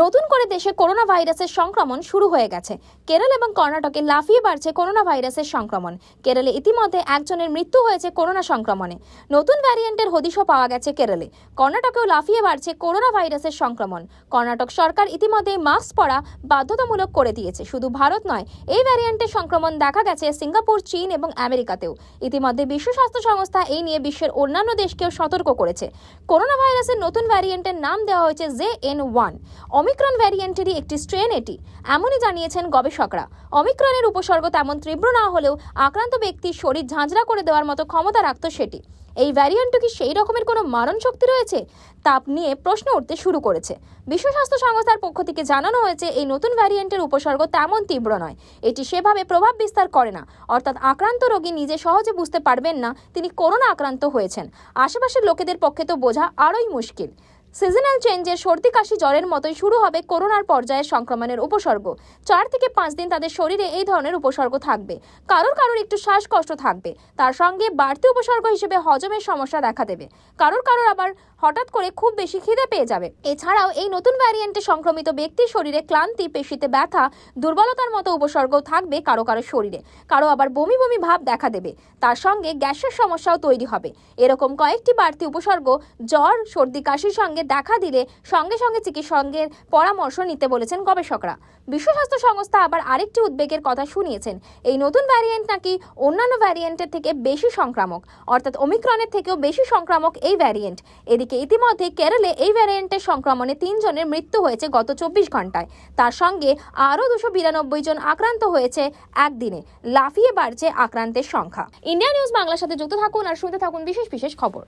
নতুন করে দেশে করোনা ভাইরাসের সংক্রমণ শুরু হয়ে গেছে। কেরল এবং কর্ণাটকে লাফিয়ে বাড়ছে করোনা ভাইরাসের সংক্রমণ। কেরলে ইতিমধ্যে একজনের মৃত্যু হয়েছে করোনা সংক্রমণে। নতুন ভ্যারিয়েন্টের হদিশও পাওয়া গেছে কেরলে। কর্ণাটকেও লাফিয়ে বাড়ছে করোনা ভাইরাসের সংক্রমণ। কর্ণাটক সরকার ইতিমধ্যে মাস্ক পরা বাধ্যতামূলক করে দিয়েছে। শুধু ভারত নয়, এই ভ্যারিয়েন্টের সংক্রমণ দেখা গেছে সিঙ্গাপুর, চীন এবং আমেরিকাতেও। ইতিমধ্যে বিশ্ব স্বাস্থ্য সংস্থা এই নিয়ে বিশ্বের অন্যান্য দেশকেও সতর্ক করেছে। করোনা ভাইরাসের নতুন ভ্যারিয়েন্টের নাম দেওয়া হয়েছে জে এন ওয়ান। অমিক্রন ভ্যারিয়েন্টেরই একটি স্ট্রেন এটি। এমনই জানিয়েছেন গবেষকরা। অমিক্রনের উপসর্গ তেমন তীব্র না হলেও আক্রান্ত ব্যক্তির শরীর ঝাঁঝরা করে দেওয়ার মতো ক্ষমতা রাখত সেটি। এই ভ্যারিয়েন্টও কি সেই রকমের কোনো মারণ শক্তি রয়েছে? তাপ নিয়ে প্রশ্ন উঠতে শুরু করেছে। বিশ্ব স্বাস্থ্য সংস্থার পক্ষ থেকে জানানো হয়েছে, এই নতুন ভ্যারিয়েন্টের উপসর্গ তেমন তীব্র নয়। এটি সেভাবে প্রভাব বিস্তার করে না। অর্থাৎ আক্রান্ত রোগী নিজে সহজে বুঝতে পারবেন না, তিনি করোনা আক্রান্ত হয়েছেন। আশেপাশের লোকেদের পক্ষে তো বোঝা আরোই মুশকিল। সিজনাল চেঞ্জে সর্দি কাশি জ্বরের মতোই শুরু হবে করোনার পর্যায়ের সংক্রমণের উপসর্গ। চার থেকে পাঁচ দিন তাদের শরীরে এই ধরনের উপসর্গ থাকবে। কারোর কারোর একটু শ্বাসকষ্ট থাকবে। তার সঙ্গে বাড়তি উপসর্গ হিসেবে হজমের সমস্যা দেখা দেবে। কারোর কারোর আবার হঠাৎ করে খুব বেশি খিদে পেয়ে যাবে। এছাড়াও এই নতুন ভ্যারিয়েন্টে সংক্রমিত ব্যক্তির শরীরে ক্লান্তি, পেশিতে ব্যথা, দুর্বলতার মতো উপসর্গ থাকবে কারও কারও শরীরে। কারও আবার বমি বমি ভাব দেখা দেবে। তার সঙ্গে গ্যাসের সমস্যাও তৈরি হবে। এরকম কয়েকটি বাড়তি উপসর্গ, জ্বর, সর্দি কাশির সঙ্গে দেখা দিলে সঙ্গে সঙ্গে চিকিৎসকের পরামর্শ নিতে বলেছেন গবেষকরা। বিশ্ব স্বাস্থ্য সংস্থা আবার আরেকটি উদ্বেগের কথা শুনিয়েছেন। এই নতুন ভ্যারিয়েন্ট নাকি অন্যান্য ভ্যারিয়েন্টের থেকে বেশি সংক্রামক? অর্থাৎ ওমিক্রনের থেকেও বেশি সংক্রামক এই ভ্যারিয়েন্ট এদিকে ইতিমধ্যে কেরলে এই ভ্যারিয়েন্টের সংক্রমণে তিনজনের মৃত্যু হয়েছে গত চব্বিশ ঘন্টায় তার সঙ্গে আরও দুশো বিরানব্বই জন আক্রান্ত হয়েছে একদিনে। লাফিয়ে বাড়ছে আক্রান্তের সংখ্যা। ইন্ডিয়া নিউজ বাংলার সাথে যুক্ত থাকুন আর শুনতে থাকুন বিশেষ বিশেষ খবর।